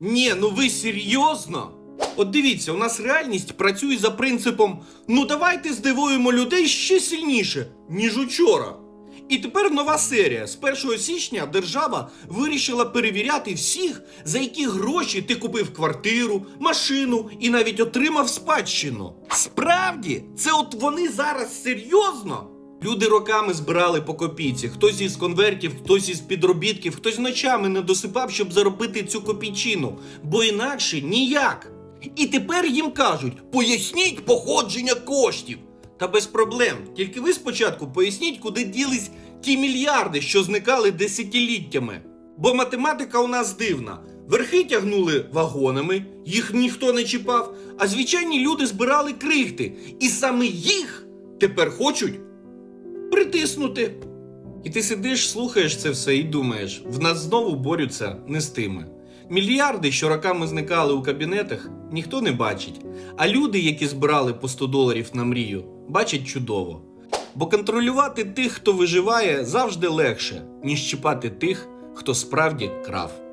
Ні, ну ви серйозно? От дивіться, у нас реальність працює за принципом: ну давайте здивуємо людей ще сильніше, ніж учора. І тепер нова серія. З 1 січня держава вирішила перевіряти всіх, за які гроші ти купив квартиру, машину і навіть отримав спадщину. Справді, це от вони зараз серйозно? Люди роками збирали по копійці, хтось із конвертів, хтось із підробітків, хтось ночами не досипав, щоб заробити цю копійчину, бо інакше ніяк. І тепер їм кажуть: поясніть походження коштів. Та без проблем. Тільки ви спочатку поясніть, куди ділись ті мільярди, що зникали десятиліттями. Бо математика у нас дивна. Верхи тягнули вагонами, їх ніхто не чіпав, а звичайні люди збирали крихти. І саме їх тепер хочуть притиснути. І ти сидиш, слухаєш це все і думаєш, в нас знову борються не з тими. Мільярди, що роками зникали у кабінетах, ніхто не бачить. А люди, які збирали по 100 доларів на мрію, бачать чудово. Бо контролювати тих, хто виживає, завжди легше, ніж чіпати тих, хто справді крав.